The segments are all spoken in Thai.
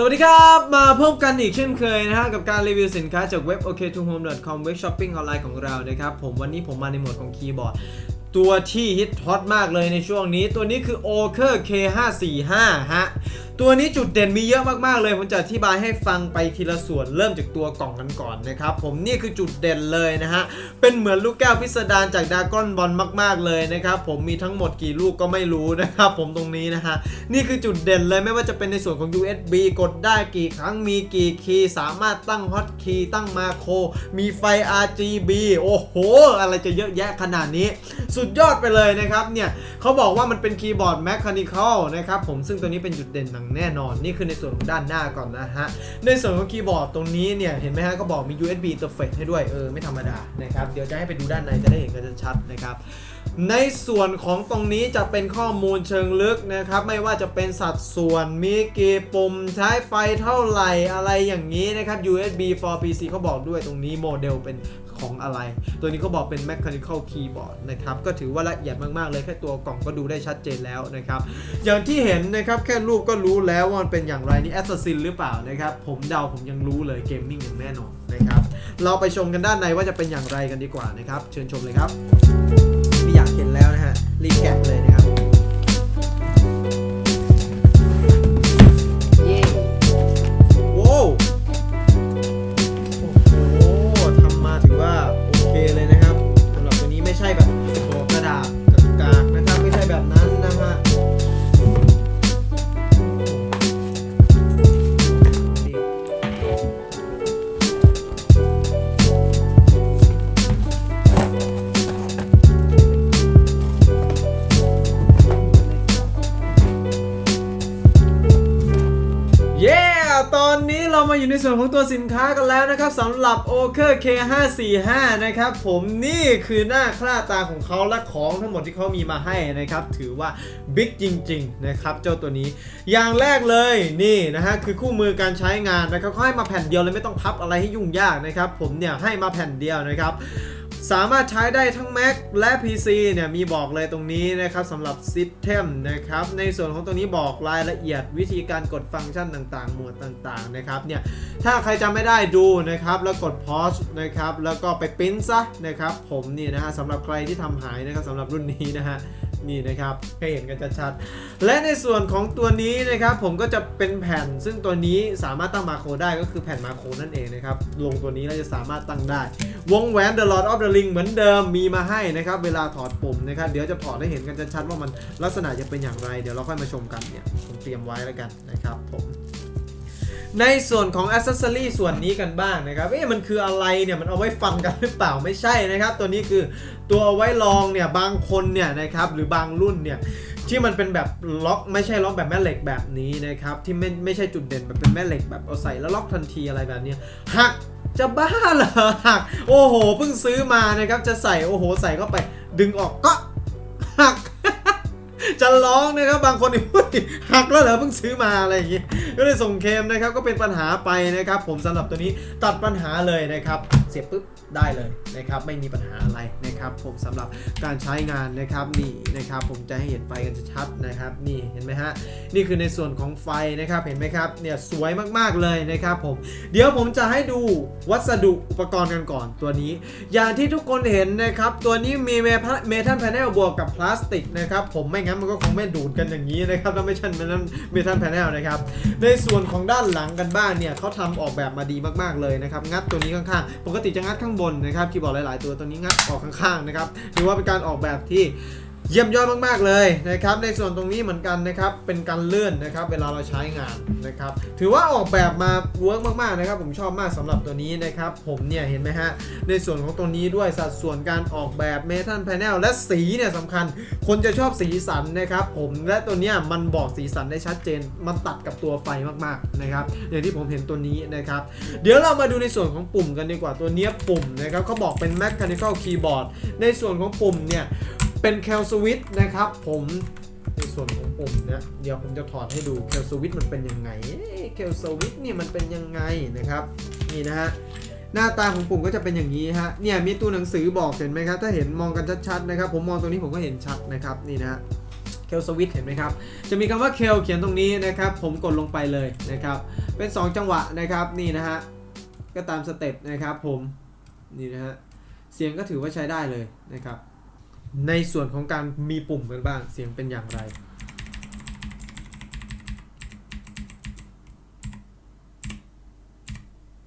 สวัสดีครับ มาพบกันอีกเช่นเคยนะฮะกับการรีวิวสินค้าจากเว็บ ok2home.com เว็บช้อปปิ้งออนไลน์ของเรานะครับผมวันนี้ผมมาในโหมดของคีย์บอร์ด ตัวที่ฮิตฮอตมากเลยในช่วงนี้ ตัวนี้คือ o k e r K545 ฮะ ตัวนี้จุดเด่นมีเยอะมากๆเลย ผมจะอธิบายให้ฟังไปทีละส่วนเริ่มจากตัวกล่องกันก่อนนะครับ ผมนี่คือจุดเด่นเลยนะฮะ เป็นเหมือนลูกแก้วพิสดารจากดากอนบอลมาก ๆเลยนะครับ ผมมีทั้งหมดกี่ลูกก็ไม่รู้นะครับ ผมตรงนี้นะฮะ นี่คือจุดเด่นเลยไม่ว่าจะเป็นในส่วนของ USB กดได้กี่ครั้งมีกี่คีย์สามารถตั้งฮอตคีย์ตั้งมาโครมีไฟ RGB โอ้โห อะไรจะเยอะแยะขนาดนี้ สุดยอดไปเลยนะครับเนี่ยเขาบอกว่ามันเป็นคีย์บอร์ด Mechanical นะครับผมซึ่งตัวนี้เป็นจุดเด่นหนังแน่นอนนี่คือในส่วนของด้านหน้าก่อนนะฮะ ในส่วนของคีย์บอร์ดตรงนี้เนี่ย เห็นไหมฮะก็บอกมี USB interface ให้ด้วยเออไม่ธรรมดานะครับ เดี๋ยวจะให้ไปดูด้านในจะได้เห็นกันชัดนะครับในส่วนของตรงนี้จะเป็นข้อมูลเชิงลึกนะครับ ไม่ว่าจะเป็นสัดส่วนมีกี่ปุ่มใช้ไฟเท่าไหร่อะไรอย่างนี้นะครับ USB for PC เขาบอกด้วยตรงนี้โมเดลเป็น ของอะไร ตัวนี้เขาบอกเป็น mechanical keyboard นะครับ ก็ถือว่าละเอียดมากๆเลย แค่ตัวกล่องก็ดูได้ชัดเจนแล้วนะครับ อย่างที่เห็นนะครับแค่รูปก็รู้แล้วว่ามันเป็นอย่างไรนี่ Assassin หรือเปล่านะครับ ผมเดาผมยังรู้เลยเกมมิ่งอย่างแน่นอนนะครับ เราไปชมกันด้านในว่าจะเป็นอย่างไรกันดีกว่านะครับ เชิญชมเลยครับ ไม่อยากเห็นแล้วนะฮะรีบแกะเลย เรามาอยู่ในส่วนของตัวสินค้ากันแล้วนะครับสำหรับ o k e r K545 นะครับผมนี่คือหน้าคล้าตาของเขาและของทั้งหมดที่เขามีมาให้นะครับ ถือว่าบิ๊กจริง ๆ นะครับ เจ้าตัวนี้ อย่างแรกเลยนี่นะฮะคือคู่มือการใช้งานนะครับเขาให้มาแผ่นเดียวเลยไม่ต้องพับอะไรให้ยุ่งยากนะครับ ผมเนี่ยให้มาแผ่นเดียวนะครับ สามารถใช้ได้ทั้ง Mac และ PC เนี่ยมีบอกเลยตรงนี้นะครับสำหรับ System นะครับในส่วนของตรงนี้บอกรายละเอียดวิธีการกดฟังก์ชันต่างๆ หมวดต่างๆนะครับเนี่ยถ้าใครจำไม่ได้ดูนะครับแล้วกด pause นะครับแล้วก็ไปปริ้นซะนะครับผมนี่นะฮะสำหรับใครที่ทำหายนะครับสำหรับรุ่นนี้นะฮะนี่นะครับให้เห็นกันชัดๆ และในส่วนของตัวนี้นะครับผมก็จะเป็นแผ่น ซึ่งตัวนี้สามารถตั้งมาโครได้ก็คือแผ่นมาโครนั่นเองนะครับลงตัวนี้แล้วจะสามารถตั้งได้ วงแหวน The Lord of the Ring เหมือนเดิมมีมาให้นะครับ เวลาถอดปุ่มนะครับ เดี๋ยวจะถอดให้เห็นกันชัดๆว่ามันลักษณะจะเป็นอย่างไร เดี๋ยวเราค่อยมาชมกันเนี่ยผมเตรียมไว้แล้วกันนะครับผมในส่วนของอ c เซ s ซอรีส่วนนี้กันบ้างนะครับเอ๊ะมันคืออะไรเนี่ยมันเอาไว้ฟันกันหรือเปล่าไม่ใช่นะครับ ตัวนี้คือตัวเอาไว้ลองเนี่ยบางคนเนี่ยนะครับหรือบางรุ่นเนี่ยที่มันเป็นแบบล็อกไม่ใช่ล็อกแบบแม่เหล็กแบบนี้นะครับที่ไม่ไม่ใช่จุดเด่นแบบเป็นแม่เหล็กแบบเอาใส่แล้วล็อกทันทีอะไรแบบนี้หัก จะบ้าเหรอหักโอ้โหเพิ่งซื้อมานะครับจะใส่โอ้โหใส่เข้าไป ดึงออกก็หักจะร้องนะครับบางคนหักแล้วเหรอเพิ่งซื้อมาอะไรอย่างงี้ก็เลยส่งเคมนะครับก็เป็นปัญหาไปนะครับ ผมสำหรับตัวนี้ตัดปัญหาเลยนะครับ เสียบปุ๊บได้เลยนะครับไม่มีปัญหาอะไรนะครับ ผมสำหรับการใช้งานนะครับนี่นะครับ ผมจะให้เห็นไฟกันชัดนะครับ นี่เห็นไหมฮะนี่คือในส่วนของไฟนะครับเห็นไหมครับเนี่ยสวยมากๆเลยนะครับ ผม เดี๋ยวผมจะให้ดูวัสดุอุปกรณ์กันก่อนตัวนี้ อย่างที่ทุกคนเห็นนะครับ ตัวนี้มีเมทัลแพนเนลบวกกับพลาสติกนะครับ ผมไม่งั้นมันก็คงไม่ดูดกันอย่างนี้นะครับถ้าไม่ใช่เมทัลเมทัลแพนเนลนะครับในส่วนของด้านหลังกันบ้างเนี่ยเขาทำออกแบบมาดีมากๆเลยนะครับงัดตัวนี้ข้างๆปกติจะงัดข้างบนนะครับคีย์บอร์ดหลาย ๆ ตัวตัวนี้งัดออกข้างๆนะครับถือว่าเป็นการออกแบบที่ เยี่ยมยอดมากๆเลยนะครับในส่วนตรงนี้เหมือนกันนะครับเป็นการเลื่อนนะครับเวลาเราใช้งานนะครับถือว่าออกแบบมาเวิร์กมากๆนะครับผมชอบมากสำหรับตัวนี้นะครับผมเนี่ยเห็นไหมฮะในส่วนของตัวนี้ด้วยสัดส่วนการออกแบบเมทัลแพนเนลและสีเนี่ยสำคัญ คนจะชอบสีสันนะครับผมและตัวเนี้ยมันบอกสีสันได้ชัดเจน มันตัดกับตัวไฟมากๆนะครับอย่างที่ผมเห็นตัวนี้นะครับเดี๋ยวเรามาดูในส่วนของปุ่มกันดีกว่าตัวเนี้ยปุ่มนะครับเขาบอกเป็น mechanical keyboard ในส่วนของปุ่มเนี่ย เป็นแคลสวิตนะครับ ผมในส่วนของปุ่มเนี่ยเดี๋ยวผมจะถอดให้ดูแคลสวิตมันเป็นยังไงแคลสวิตเนี่ยมันเป็นยังไงนะครับนี่นะฮะหน้าตาของปุ่มก็จะเป็นอย่างนี้ฮะเนี่ยมีตัวหนังสือบอกเห็นไหมครับถ้าเห็นมองกันชัดๆนะครับ ผมมองตรงนี้ผมก็เห็นชัดนะครับนี่นะฮะเคลสวิตเห็นไหมครับ จะมีคำว่าเคลเขียนตรงนี้นะครับ ผมกดลงไปเลยนะครับ เป็น 2 จังหวะนะครับนี่นะฮะก็ตามสเต็ปนะครับผมนี่นะฮะเสียงก็ถือว่าใช้ได้เลยนะครับ ในส่วนของการมีปุ่มกันบ้างเสียงเป็นอย่างไร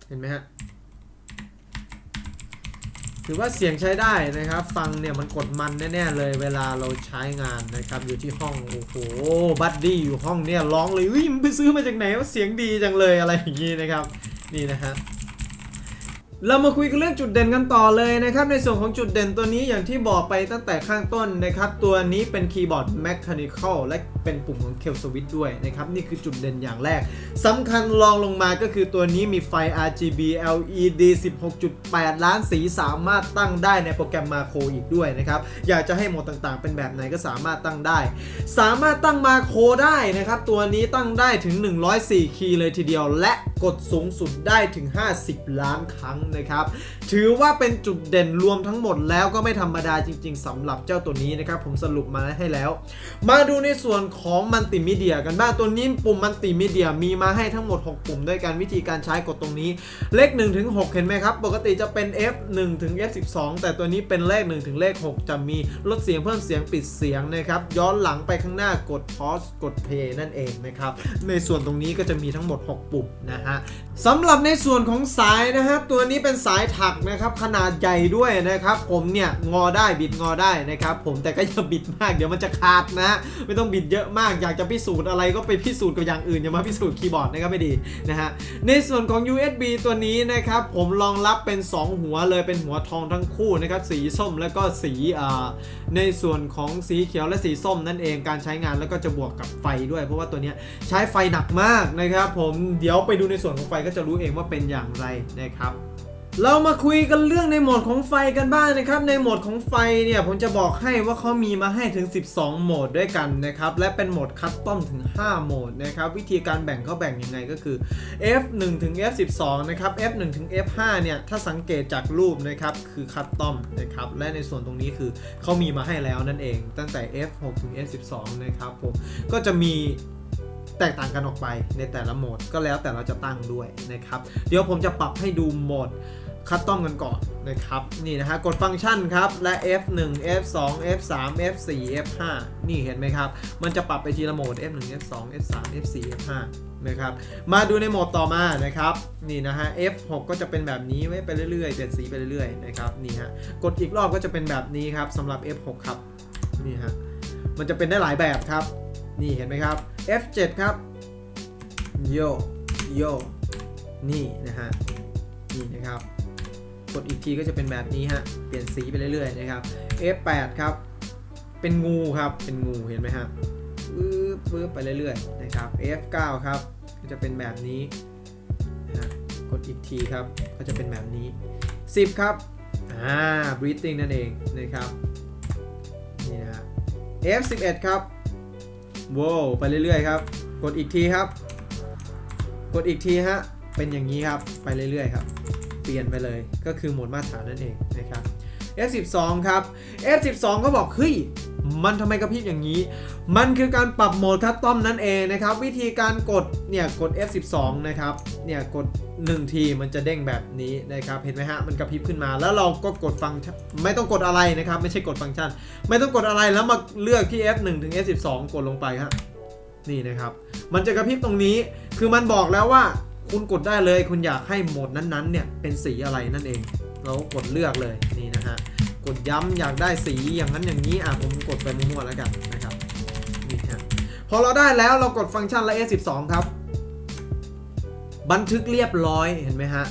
เห็นไหมฮะ ถือว่าเสียงใช้ได้นะครับ ฟังเนี่ยมันกดมันแน่ๆเลยเวลาเราใช้งานนะครับ อยู่ที่ห้อง โอ้โห บัดดี้อยู่ห้องเนี่ยร้องเลยอุ้ยมันไปซื้อมาจากไหนว่าเสียงดีจังเลยอะไรอย่างนี้นะครับ นี่นะฮะ เรามาคุยกันเรื่องจุดเด่นกันต่อเลยนะครับ ในส่วนของจุดเด่นตัวนี้อย่างที่บอกไปตั้งแต่ข้างต้นนะครับ ตัวนี้เป็นคีย์บอร์ด Mechanical และเป็นปุ่มของ Kill Switch ด้วยนะครับ นี่คือจุดเด่นอย่างแรกสำคัญรองลงมาก็คือตัวนี้มีไฟ RGB LED 16.8 ล้านสีสามารถตั้งได้ในโปรแกรมมาโครอีกด้วยนะครับ อยากจะให้โหมดต่างๆ เป็นแบบไหนก็สามารถตั้งได้ สามารถตั้งมาโครได้นะครับ ตัวนี้ตั้งได้ถึง 104 คีย์เลยทีเดียว และกดสูงสุดได้ถึง 50 ล้านครั้งนะครับ ถือว่าเป็นจุดเด่นรวมทั้งหมดแล้วก็ไม่ธรรมดาจริง ๆสำหรับเจ้าตัวนี้นะครับ ผมสรุปมาให้แล้ว มาดูในส่วนของมัลติมีเดียกันบ้างตัวนี้ปุ่มมัลติมีเดียมีมาให้ทั้งหมด 6 ปุ่มด้วยกันวิธีการใช้กดตรงนี้ เลข1ถึง6เห็นไหมครับ ปกติจะเป็น F1 ถึง F12 แต่ตัวนี้เป็นเลข1ถึงเลข 6 จะมีลดเสียงเพิ่มเสียงปิดเสียงนะครับย้อนหลังไปข้างหน้ากด pause กด play นั่นเองนะครับในส่วนตรงนี้ก็จะมีทั้งหมด 6 ปุ่มนะฮะสำหรับในส่วนของสายนะฮะตัวนี้เป็นสายถักนะครับขนาดใหญ่ด้วยนะครับผมเนี่ยงอได้บิดงอได้นะครับผมแต่ก็อย่าบิดมากเดี๋ยวมันจะขาดนะ ไม่ต้องบิดเยอะมากอยากจะพิสูจน์อะไรก็ไปพิสูจน์กับอย่างอื่นอย่ามาพิสูจน์คีย์บอร์ดนะครับไม่ดีนะฮะในส่วนของ USB ตัวนี้นะครับผมรองรับเป็น 2 หัวเลยเป็นหัวทองทั้งคู่นะครับสีส้มแล้วก็สีในส่วนของสีเขียวและสีส้มนั่นเองการใช้งานแล้วก็จะบวกกับไฟด้วยเพราะว่าตัวนี้ใช้ไฟหนักมากนะครับผมเดี๋ยวไปดูในส่วนของไฟก็จะรู้เองว่าเป็นอย่างไรนะครับ เรามาคุยกันเรื่องในโหมดของไฟกันบ้างนะครับ ในโหมดของไฟเนี่ยผมจะบอกให้ว่าเขามีมาให้ถึง 12 โหมดด้วยกันนะครับ และเป็นโหมดคัสตอมถึง 5 โหมดนะครับ วิธีการแบ่งเขาแบ่งยังไงก็คือ F1 ถึง F12 นะครับ F1 ถึง F5 เนี่ย ถ้าสังเกตจากรูปนะครับ คือคัสตอมนะครับ และในส่วนตรงนี้คือเขามีมาให้แล้วนั่นเอง ตั้งแต่ F6 ถึง F12 นะครับผมก็จะมีแตกต่างกันออกไปในแต่ละโหมดก็แล้วแต่เราจะตั้งด้วยนะครับ เดี๋ยวผมจะปรับให้ดูโหมด คัสตอมกันก่อนนะครับนี่นะฮะกดฟังก์ชันครับ และ F1 F2 F3 F4 F5 นี่เห็นไหมครับ มันจะปรับไปทีละโหมด F1 F2 F3 F4 F5 นะครับมาดูในโหมดต่อมานะครับนี่นะฮะ F6 ก็จะเป็นแบบนี้ไว้ไปเรื่อยๆเปลี่ยนสีไปเรื่อยๆนะครับนี่ฮะกดอีกรอบก็จะเป็นแบบนี้ครับสำหรับ F6 ครับนี่ฮะมันจะเป็นได้หลายแบบครับ นี่เห็นไหมครับ F7 ครับโยโยนี่นะฮะนี่นะครับ กดอีกทีก็จะเป็นแบบนี้ฮะ เปลี่ยนสีไปเรื่อยๆนะครับ F8 ครับ เป็นงูครับ เป็นงูเห็นไหมฮะปึ๊บปึ๊บไปเรื่อยๆนะครับ F9 ครับ ก็จะเป็นแบบนี้นะฮะกดอีกทีครับ ก็จะเป็นแบบนี้ 10 ครับ อ่า breathing นั่นเองนะครับ นี่นะ F11 ครับโว้วไปเรื่อยๆครับ กดอีกทีครับ กดอีกทีฮะ เป็นอย่างนี้ครับ ไปเรื่อยๆครับ เปลี่ยนไปเลยก็คือโหมดมาตรฐานนั่นเองนะครับ F12 ครับ F12 ก็บอกเฮ้ยมันทำไมกระพริบอย่างนี้ มันคือการปรับโหมดคัสตอมนั่นเองนะครับ วิธีการกดเนี่ยกด F12 นะครับเนี่ยกด 1 ทีมันจะเด้งแบบนี้นะครับ เห็นไหมฮะมันกระพริบขึ้นมา แล้วเราก็กดฟังไม่ต้องกดอะไรนะครับ ไม่ใช่กดฟังก์ชัน ไม่ต้องกดอะไรแล้วมาเลือกที่ F1 ถึง F12 กดลงไปฮะนี่นะครับ มันจะกระพริบตรงนี้คือมันบอกแล้วว่า คุณกดได้เลย คุณอยากให้โหมดนั้นๆเนี่ยเป็นสีอะไรนั่นเอง เรากดเลือกเลยนี่นะฮะกดย้ำอยากได้สีอย่างนั้นอย่างนี้อะผมกดไปมั่วๆแล้วกันนะครับนี่ฮะพอเราได้แล้วเรากดฟังก์ชันละ S12 ครับ บันทึกเรียบร้อยเห็นไหมฮะ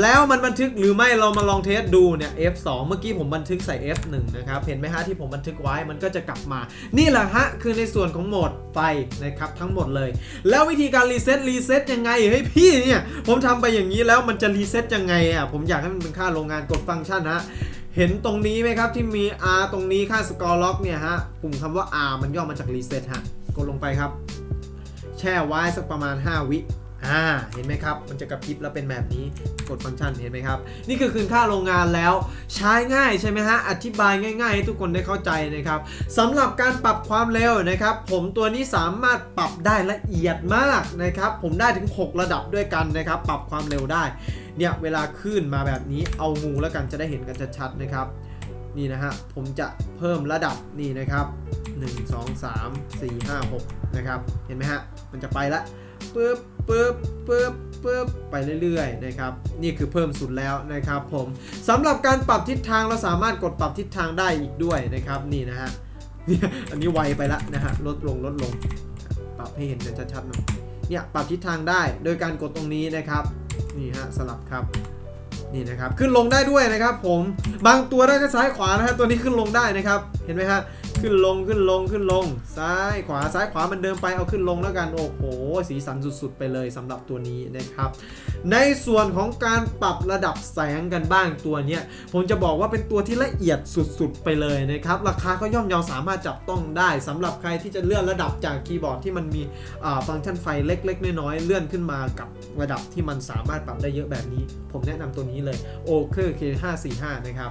แล้วมันบันทึกหรือไม่เรามาลองเทสดูเนี่ย F2 เมื่อกี้ผมบันทึกใส่ F1 นะครับ เห็นไหมฮะที่ผมบันทึกไว้มันก็จะกลับมา นี่แหละฮะ คือในส่วนของโหมดไฟนะครับทั้งหมดเลย แล้ววิธีการรีเซ็ตรีเซ็ตยังไงเฮ้ยพี่เนี่ย ผมทำไปอย่างนี้แล้วมันจะรีเซ็ตยังไงอะผมอยากให้มันเป็นค่าโรงงานกดฟังก์ชันฮะเห็นตรงนี้ไหมครับที่มี R ตรงนี้ค่าสกอร์ล็อกเนี่ยฮะปุ่มคำว่า R มันย่อมาจากรีเซ็ตฮะกดลงไปครับ แช่ไว้สักประมาณ 5 วิ อ่าเห็นไหมครับ มันจะกระพริบแล้วเป็นแบบนี้กดฟังก์ชันเห็นไหมครับ นี่คือคืนค่าโรงงานแล้ว ใช้ง่ายใช่ไหมฮะ อธิบายง่ายๆ ให้ทุกคนได้เข้าใจนะครับสำหรับการปรับความเร็วนะครับ ผมตัวนี้สามารถปรับได้ละเอียดมากนะครับ ผมได้ถึง 6 ระดับด้วยกันนะครับ ปรับความเร็วได้ เนี่ยเวลาขึ้นมาแบบนี้เอางูแล้วกันจะได้เห็นกันชัดๆนะครับ นี่นะฮะผมจะเพิ่มระดับนี่นะครับ 1 2 3 4 5 6 นะครับ เห็นไหมฮะมันจะไปละปึ๊บ ปึ๊บปึ๊บปึ๊บไปเรื่อยๆนะครับนี่คือเพิ่มสุดแล้วนะครับผมสำหรับการปรับทิศทางเราสามารถกดปรับทิศทางได้อีกด้วยนะครับนี่นะฮะอันนี้ไวไปละนะฮะลดลงลดลง ปรับให้เห็นกันชัดๆหน่อยเนี่ยปรับทิศทางได้โดยการกดตรงนี้นะครับนี่ฮะสลับครับนี่นะครับขึ้นลงได้ด้วยนะครับผมบางตัวได้แค่ซ้ายขวานะฮะตัวนี้ขึ้นลงได้นะครับเห็นไหมฮะ ขึ้นลงขึ้นลงขึ้นลง ซ้ายขวาซ้ายขวามันเดิมไปเอาขึ้นลงแล้วกัน โอ้โห สีสันสุดๆ ไปเลยสำหรับตัวนี้นะครับ ในส่วนของการปรับระดับแสงกันบ้างตัวเนี้ยผมจะบอกว่าเป็นตัวที่ละเอียดสุดๆ ไปเลยนะครับ ราคาก็ย่อมเยาสามารถจับต้องได้สำหรับใครที่จะเลื่อนระดับจากคีย์บอร์ดที่มันมีฟังก์ชันไฟเล็ก ๆ น้อยๆเลื่อนขึ้นมากับระดับที่มันสามารถปรับได้เยอะแบบนี้ ผมแนะนำตัวนี้เลย o k K545 นะครับ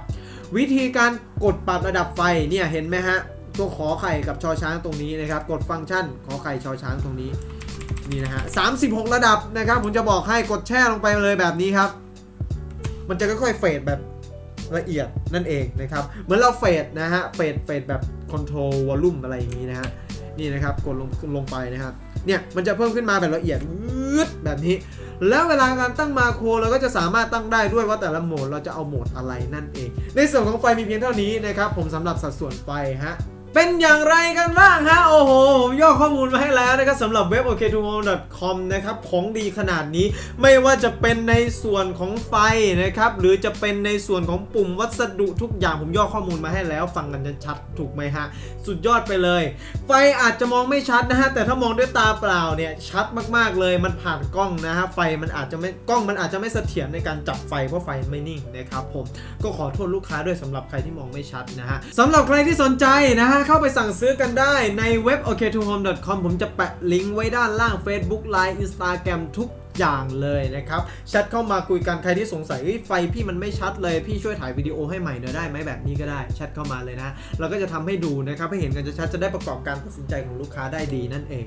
วิธีการกดปรับระดับไฟเนี่ยเห็นไหมฮะ ตัวขอไข่กับชอช้างตรงนี้นะครับ กดฟังก์ชันขอไข่ชอช้างตรงนี้นี่นะฮะ36ระดับนะครับ ผมจะบอกให้กดแช่ลงไปเลยแบบนี้ครับ มันจะค่อยๆเฟดแบบละเอียดนั่นเองนะครับ เหมือนเราเฟดนะฮะ เฟดเฟดแบบคอนโทรลวอลลุ่มอะไรอย่างนี้นะฮะ นี่นะครับกดลงลงไปนะครับ เนี่ยมันจะเพิ่มขึ้นมาแบบละเอียดวืดแบบนี้ แล้วเวลาการตั้งมาโครเราก็จะสามารถตั้งได้ด้วยว่าแต่ละโหมดเราจะเอาโหมดอะไรนั่นเอง ในส่วนของไฟมีเพียงเท่านี้นะครับ ผมสำหรับสัดส่วนไฟฮะ เป็นอย่างไรกันบ้างฮะ โอ้โหผมย่อข้อมูลมาให้แล้วนะครับสำหรับเว็บ ok2home.com นะครับ ของดีขนาดนี้ไม่ว่าจะเป็นในส่วนของไฟนะครับ หรือจะเป็นในส่วนของปุ่มวัสดุทุกอย่างผมย่อข้อมูลมาให้แล้ว ฟังกันชัดถูกไหมฮะ สุดยอดไปเลย ไฟอาจจะมองไม่ชัดนะฮะ แต่ถ้ามองด้วยตาเปล่าเนี่ยชัดมากๆเลยมันผ่านกล้องนะฮะไฟมันอาจจะไม่กล้องมันอาจจะไม่เสถียรในการจับไฟเพราะไฟไม่นิ่งนะครับผมก็ขอโทษลูกค้าด้วยสำหรับใครที่มองไม่ชัดนะฮะสำหรับใครที่สนใจนะฮะเข้าไปสั่งซื้อกันได้ในเว็บ ok2home.com ผมจะแปะลิงก์ไว้ด้านล่าง Facebook Line Instagram ทุก อย่างเลยนะครับแชทเข้ามาคุยกันใครที่สงสัยไฟพี่มันไม่ชัดเลยพี่ช่วยถ่ายวิดีโอให้ใหม่หน่อยได้ไหมแบบนี้ก็ได้แชทเข้ามาเลยนะเราก็จะทำให้ดูนะครับให้เห็นกันชัดจะได้ประกอบการตัดสินใจของลูกค้าได้ดีนั่นเอง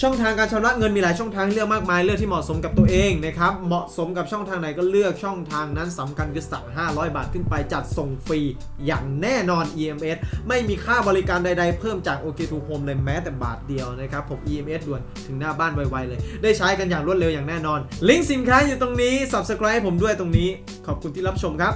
ช่องทางการชำระเงินมีหลายช่องทางเลือกมากมายเลือกที่เหมาะสมกับตัวเองนะครับเหมาะสมกับช่องทางไหนก็เลือกช่องทางนั้นสำคัญคือสั่ง500 บาทขึ้นไปจัดส่งฟรีอย่างแน่นอน EMS ไม่มีค่าบริการใด ๆ เพิ่มจาก OK to Home เลยแม้แต่บาทเดียวนะครับผม EMS ด่วนถึงหน้าบ้านไวๆเลย ได้ใช้กันอย่างรวดเร็วอย่างแน่นอน ลิงก์สินค้าอยู่ตรงนี้ Subscribe ผมด้วยตรงนี้ ขอบคุณที่รับชมครับ